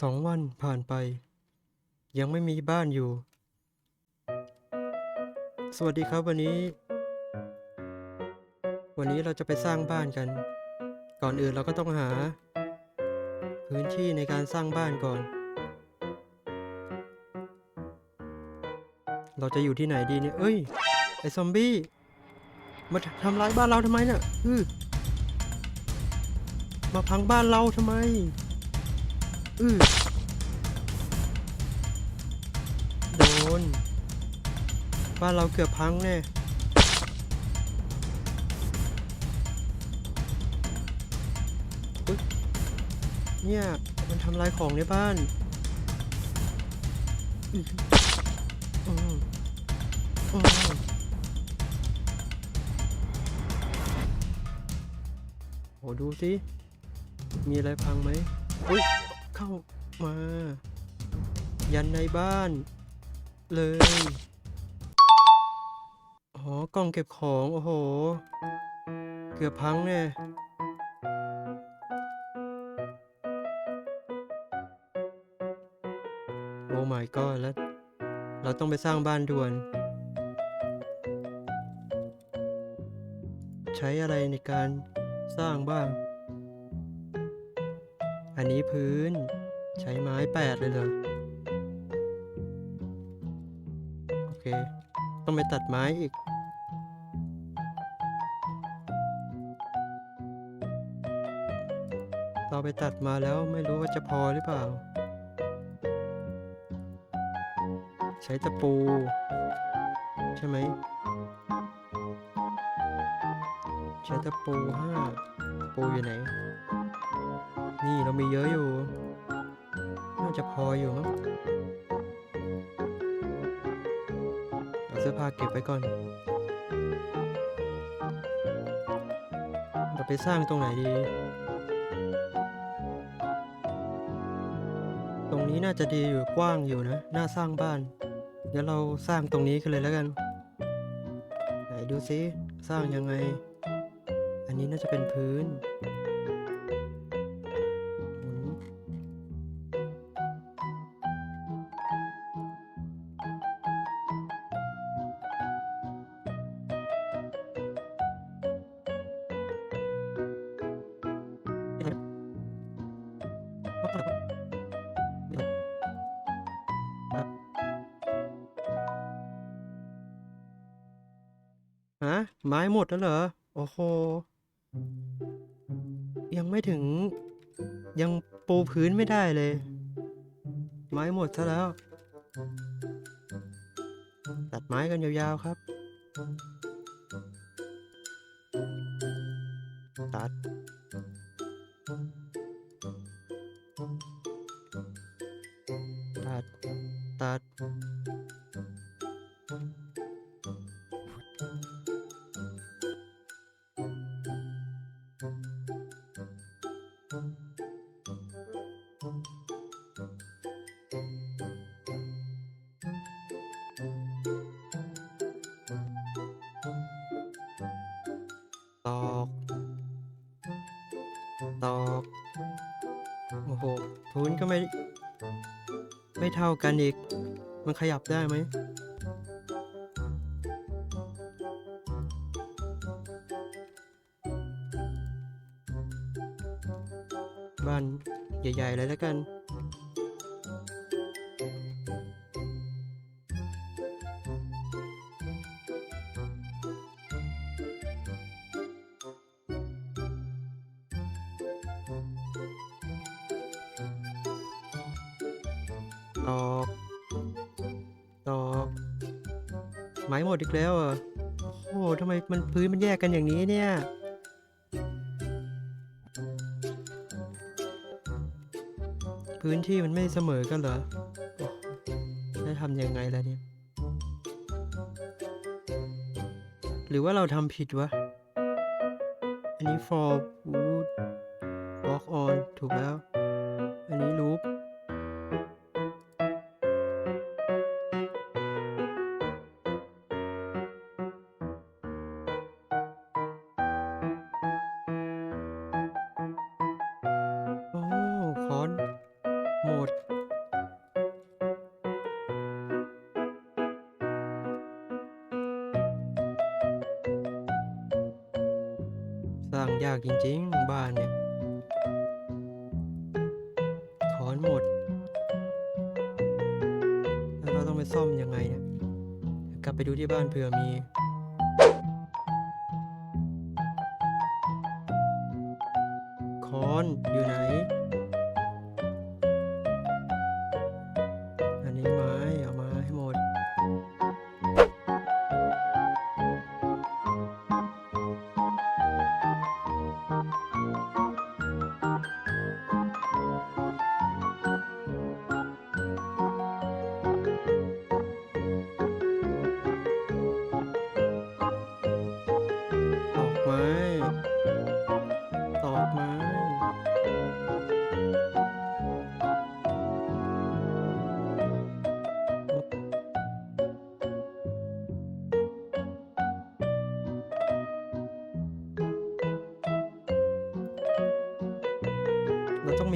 สองวันผ่านไป ยังไม่มีบ้านอยู่ สวัสดีครับวันนี้ วันนี้เราจะไปสร้างบ้านกัน ก่อนอื่นเราก็ต้องหา พื้นที่ในการสร้างบ้านก่อน เราจะอยู่ที่ไหนดีเนี่ย เอ้ย ไอซอมบี้มาทำร้ายบ้านเราทำไมเนี่ยอือมาพังบ้านเราทำไม โดน บ้านเราเกือบพังแน่ยเนี่ยมันทำลายของในบ้านอื้ออืมอืมโหดูสิ มีอะไรพังไหมอุ้ย เข้ามา ยันในบ้าน เลย อ๋อกล่องเก็บของ โอ้โห เกือบพังแน่โอ้ my god แล้ว เราต้องไปสร้างบ้านด่วน ใช้อะไรในการสร้างบ้าง อันนี้พื้น ใช้ไม้แปดเลยเหรอ โอเค ต้องไปตัดไม้อีก เราไปตัดมาแล้วไม่รู้ว่าจะพอหรือเปล่า ใช้ตะปู ใช่ไหม ใช้ตะปูห้า ปูอยู่ไหน นี่เรามีเยอะอยู่ น่าจะพออยู่มั้งเอาเสื้อผ้าเก็บไว้ก่อน เราไปสร้างตรงไหนดี ตรงนี้น่าจะดีอยู่กว้างอยู่นะ น่าสร้างบ้าน เดี๋ยวเราสร้างตรงนี้กันเลยแล้วกัน ไหนดูซิ สร้างยังไง อันนี้น่าจะเป็นพื้น หมดแล้วเหรอ โอ้โห ยังไม่ถึง ยังปูพื้นไม่ได้เลย ไม้หมดซะแล้ว ตัดไม้กันยาวๆครับ ตัด ตัด ตัด ตอก ตอก โอ้โหพื้นก็ไม่ ไม่เท่ากันอีก มันขยับได้ไหมบ้านใหญ่ๆเลยแล้วกัน อีกแล้วเหรอโอ้โหทำไมมันพื้นมันแยกกันอย่างนี้เนี่ย พื้นที่มันไม่เสมอกันเหรอโอ้แล้วทำยังไงล่ะเนี่ย หรือว่าเราทำผิดวะ อันนี้ for wood walk on ถูกแล้ว สร้างยากจริงๆ บ้านเนี่ยถอนหมด แล้วเราต้องไปซ่อมยังไงเนี่ยกลับไปดูที่บ้านเผื่อมีค้อนอยู่ไหนะ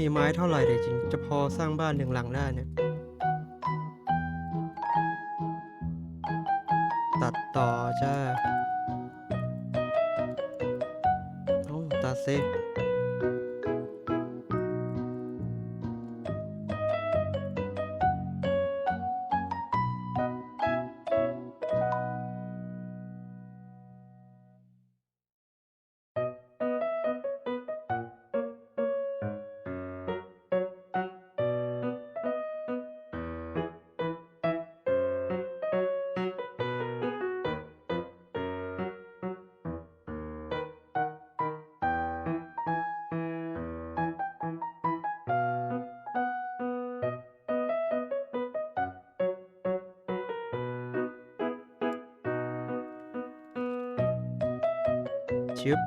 มีไม้เท่าไหร่เลยจริง จะพอสร้างบ้านหนึ่งหลังได้เนี่ย ตัดต่อจ้า โอ้ ตัดเซ ชึบ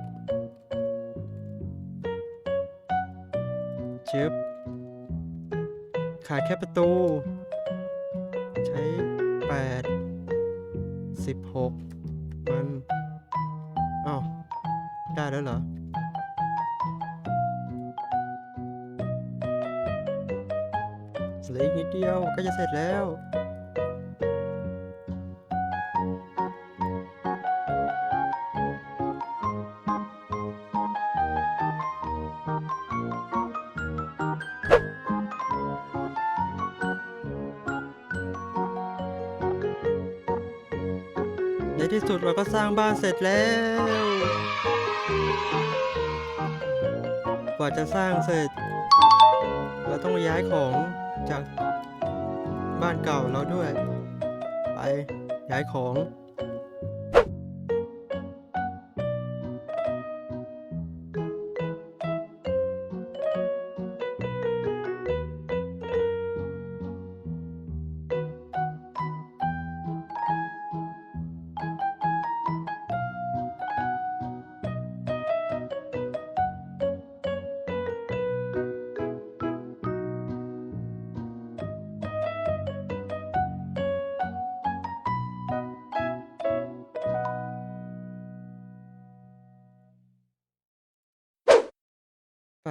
ชึบขาดแค่ประตู ใช้แปดสิบหกมันอ้าวได้แล้วเหรอเหลืออีกนิดเดียวก็จะเสร็จแล้ว สุดเราก็สร้างบ้านเสร็จแล้ว กว่าจะสร้างเสร็จ เราต้องย้ายของจากบ้านเก่าเราด้วย ไปย้ายของ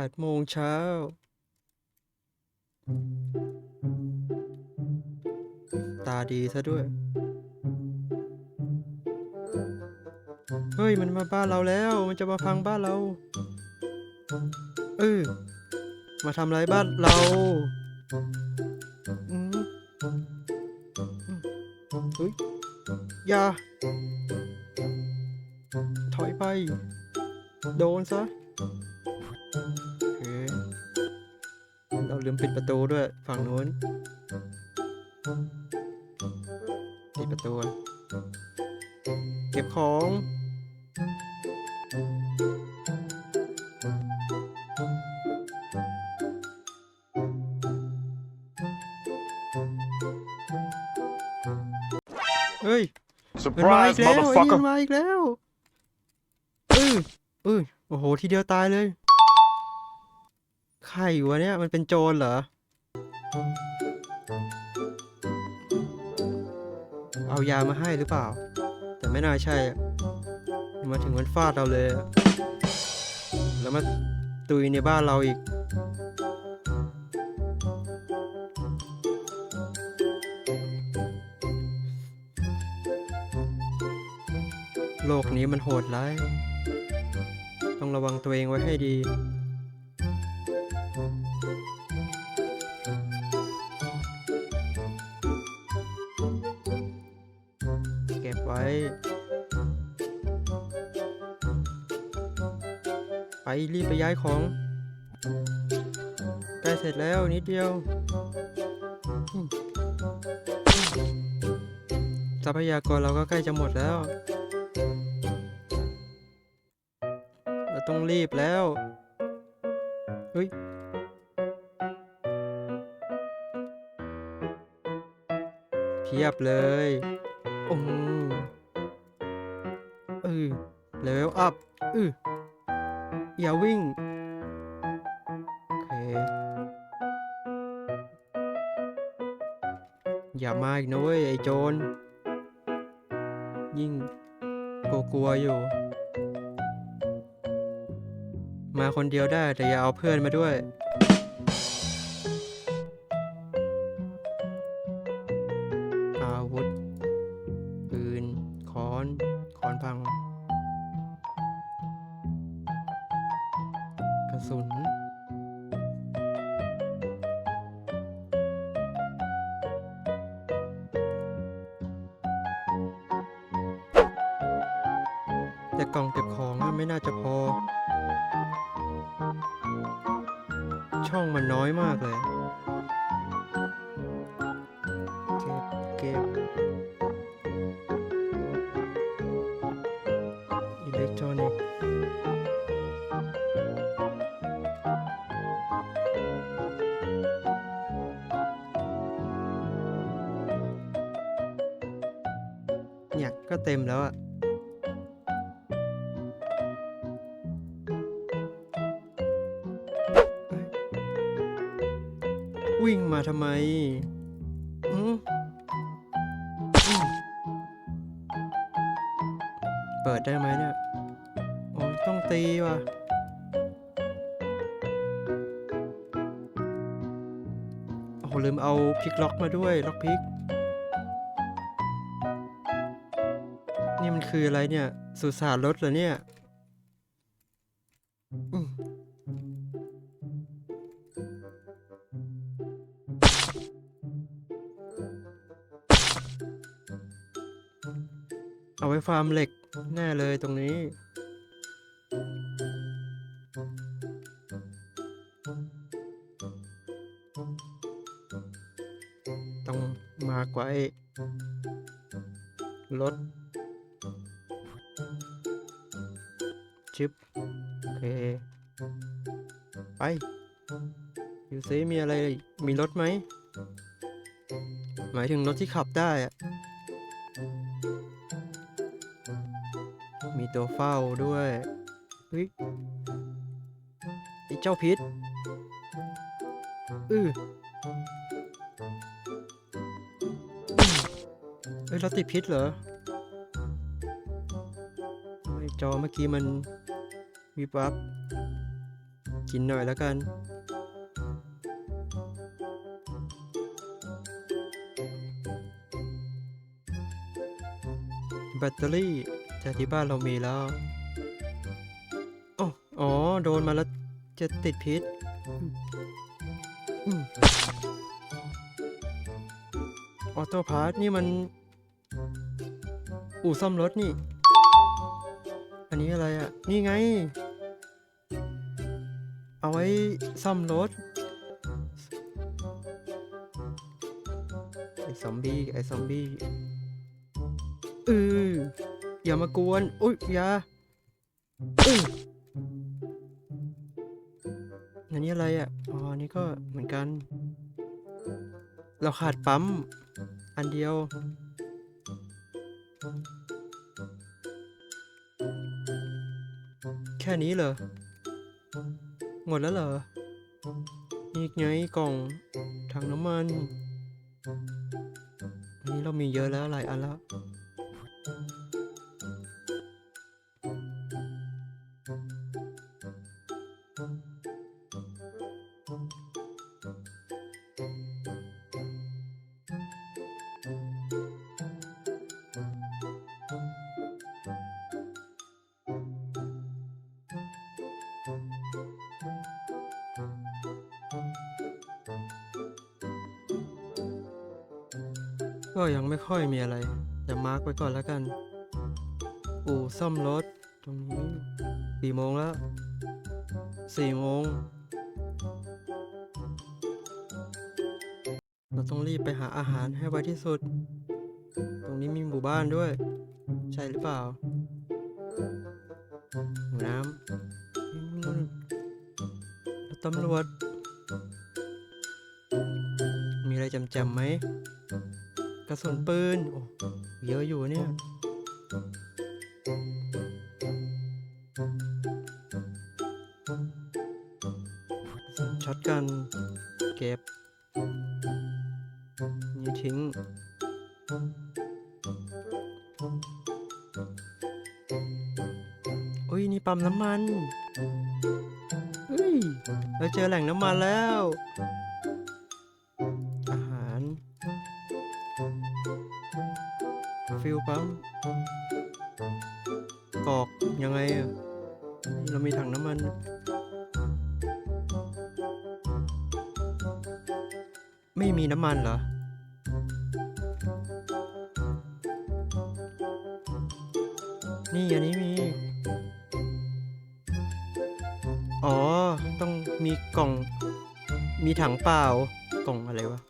ดโมงเช้า ตาดีซะด้วย เฮ้ย มันมาบ้านเราแล้ว มันจะมาพังบ้านเรา เออ มาทำไรบ้านเราอืมเฮ้ยอย่า ถอยไป โดนซะ ลืมปิดประตูด้วย ฝั่งนู้นปิดประตูก่อนเก็บของเฮ้ยมันมาอี Surprise, กแล้วไอ้นี่ motherfucker! มันมาอีกแล้วเออเออโอ้โห ทีเดียวตายเลย ใครวะเนี่ย มันเป็นโจรเหรอ เอายามาให้หรือเปล่า แต่ไม่น่าใช่อะมาถึงมันฟาดเราเลย แล้วมาตุยในบ้านเราอีก โลกนี้มันโหดร้าย ต้องระวังตัวเองไว้ให้ดี ไปรีบไปย้ายของใกล้เสร็จแล้วนิดเดียว ทรัพยากรเราก็ใกล้จะหมดแล้ว เราต้องรีบแล้ว เฮ้ย เพียบเลยโอ้เออเลเวลอัพอือ อย่าวิ่ง โอเค อย่ามาอีกนะเว้ย ไอ้โจร ยิ่งกลัวๆอยู่ มาคนเดียวได้แต่อย่าเอาเพื่อนมาด้วย ก็เต็มแล้วอะวิ่งมาทำไมอืมเปิดได้ไหมเนี่ยโอ้ต้องตีว่ะโอ้ลืมเอาพลิกล็อกมาด้วย ล็อกพลิก คืออะไรเนี่ย สุสานรถเหรอเนี่ยอืมเอาไว้ฟาร์มเหล็กแน่เลยตรงนี้ ต้องมากไว้รถ ดูซิมีอะไรมีรถไหม หมายถึงรถที่ขับได้อะมีตัวเฝ้าด้วยเฮ้ยไอเจ้าพิษอือเอ้ยเราติดพิษเหรอไมจอเมื่อกี้มันวิบวับ กินหน่อยแล้วกัน แบตเตอรี่จากที่บ้านเรามีแล้วอ๋ออ๋อโดนมาแล้วจะติดพิษอืมอืมออโต้พาร์ทนี่มัน อู่ซ่อมรถนี่ อันนี้อะไรอะ นี่ไง เอาไว้ซ่อมรถ ไอ้ซอมบี้ ไอ้ซอมบี้เอออย่ามากวน อุ้ยอย่าเอออันนี้อะไรอะ อ๋อนนี้ก็เหมือนกัน เราขาดปั๊ม อันเดียว แค่นี้เหรอ หมดแล้วเหรออีกไงกล่องถังน้ำมันอันนี้เรามีเยอะแล้วหลายอันแล้ว ก็ยังไม่ค่อยมีอะไรจะมาร์กไว้ก่อนแล้วกัน อู่ซ่อมรถตรงนี้กี่โมงแล้วสี่โมงเราต้องรีบไปหาอาหารให้ไวที่สุด ตรงนี้มีหมู่บ้านด้วย ใช่หรือเปล่าหนูน้ำนู่นแล้วตำรวจ มีอะไรจำๆไหม กระสุนปืนโอ้เยอะอยู่เนี่ย ช็อตกัน เก็บ นี่ทิ้ง อุ้ย นี่ปั๊มน้ำมัน เฮ้ย เราเจอแหล่งน้ำมันแล้ว ยังไงอะเรามีถังน้ำมัน ไม่มีน้ำมันเหรอ นี่อันนี้มี อ๋อ ต้องมีกล่อง มีถังเปล่า กล่องอะไรวะ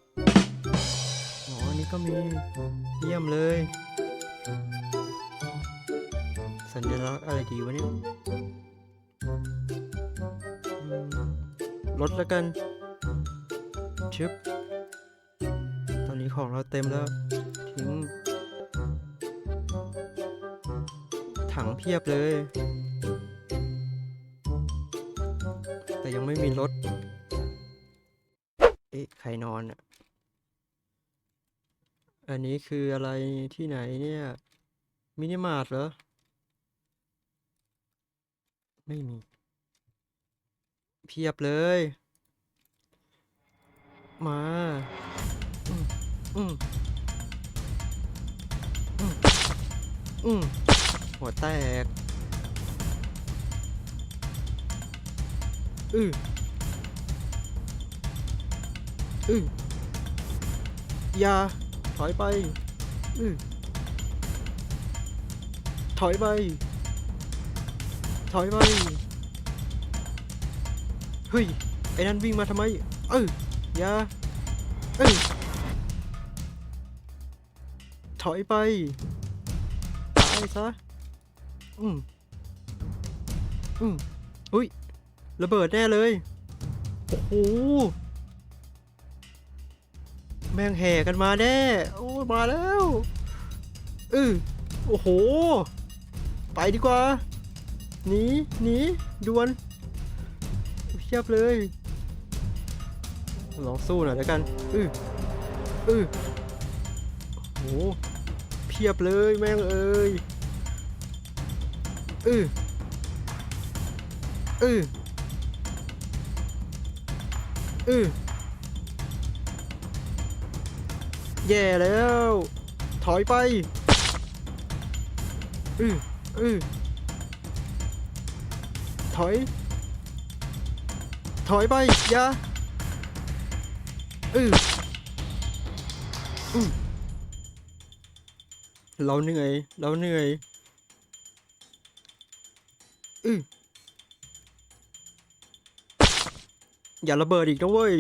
อ๋ออันนี้ก็มี เยี่ยมเลย สัญลักษณ์อะไรดีวะเนี่ยลดแล้วกันชึบตอนนี้ของเราเต็มแล้ว ทิ้ง ถังเพียบเลย แต่ยังไม่มีรถ เอ๊ะ ใครนอนอะ อันนี้คืออะไรที่ไหนเนี่ย มินิมาร์ทเหรอ ไม่มี เพียบเลย มา อืมอืมอืมหัวแตก อืออืออย่า ถอยไป อือถอยไป ถอยไปเฮ้ยไอ้นั่นวิ่งมาทำไม เอออย่าเออถอยไปตายซะอืมอืมอุ้ยระเบิดแน่เลย โอ้โหแม่งแห่กันมาแน่ โอ้มาแล้วเออโอ้โห ไปดีกว่า หนีหนีด่วนเพียบเลย ลองสู้หน่อยแล้วกัน อืออือโอ้โหเพียบเลยแม่งเอ้ยอืออืออือแย่แล้ว ถอยไป อืออือ ถอย ถอยไปอย่าอืออือเราเหนื่อย เราเหนื่อยอืออย่าระเบิดอีกนะเว้ย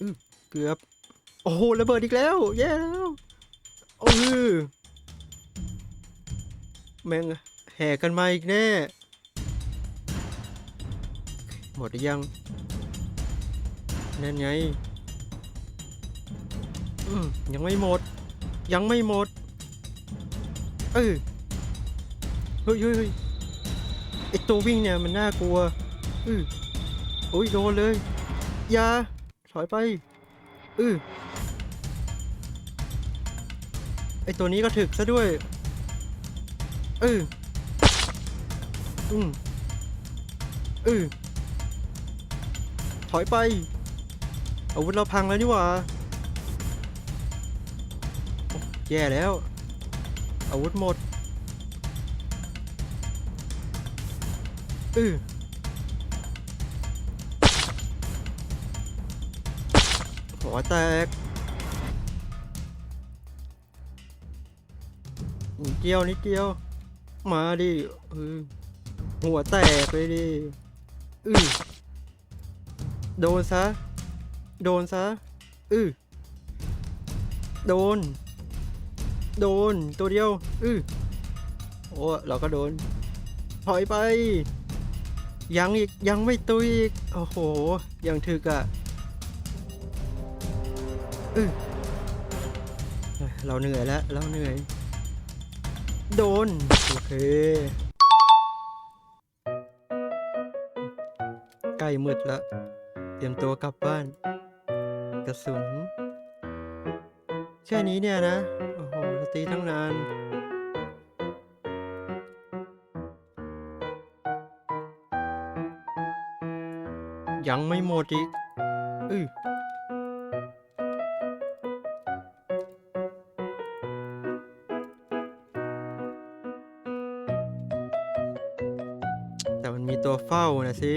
อือเกือบ โอ้โหระเบิดอีกแล้ว แย่แล้วโอ้ยแม่งแห่กันมาอีกแน่ หมดหรือยัง นั่นไง อืมยังไม่หมด ยังไม่หมด เออเฮ้ยเฮ้ยไอตัววิ่งเนี่ยมันน่ากลัวอือโอ้ยโดนเลย อย่า ถอยไปอือไอตัวนี้ก็ถึกซะด้วยเอออืมเออ อยไป อาวุธเราพังแล้วนี่หว่าแย่แล้ว อาวุธหมดอือหัวแตกนิดเดียวนิดเดียว มาดิหัวแตกไปดิอือ โดนซะ โดนซะ อือโดน โดน ตัวเดียว อือโอ้ เราก็โดน ถอยไป ยังอีก ยังไม่ตุยอีก โอ้โห ยังถึกอะ่ะ อือเอ้ยเราเหนื่อยแล้ว เราเหนื่อย โดน โอเคใกล้มืดแล้ว เตรียมตัวกลับบ้าน กระสุน แค่นี้เนี่ยนะ โอ้โหเราตีตั้งนานยังไม่หมดอีกอือแต่มันมีตัวเฝ้านะสิ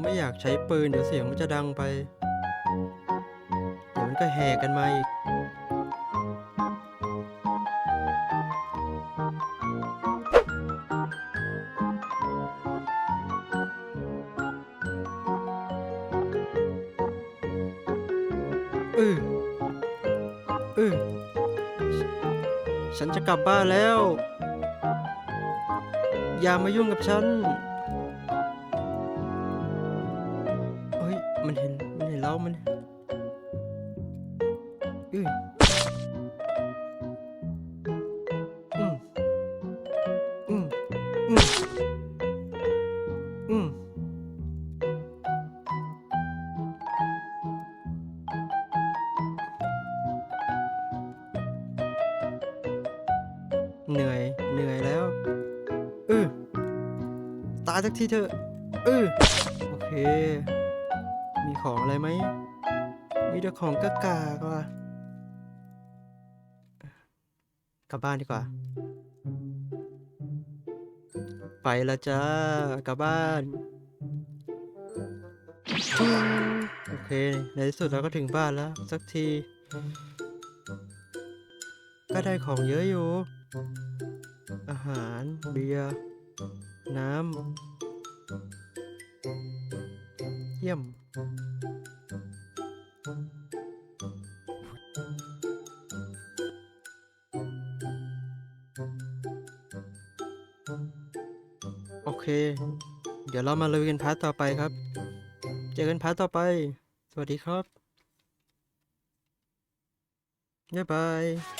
ไม่อยากใช้ปืนเดี๋ยวเสียงมันจะดังไป เดี๋ยวมันก็แห่กันมาอีก อืออือฉันจะกลับบ้านแล้ว อย่ามายุ่งกับฉัน อืออืมอืมอืมอืมเหนื่อย เหนื่อยแล้วอือตายสักทีเถอะอือโอเค มีของอะไรไหม มีแต่ของกากากว่ะ กลับบ้านดีกว่า ไปแล้วจ้ากลับบ้านอืมโอเค ในที่สุดเราก็ถึงบ้านแล้ว สักที ก็ได้ของเยอะอยู่ อาหารเบียร์น้ำเยี่ยม เดี๋ยวเรามาลุยกันพาร์ทต่อไปครับ เจอกันพาร์ทต่อไป สวัสดีครับ บ๊ายบาย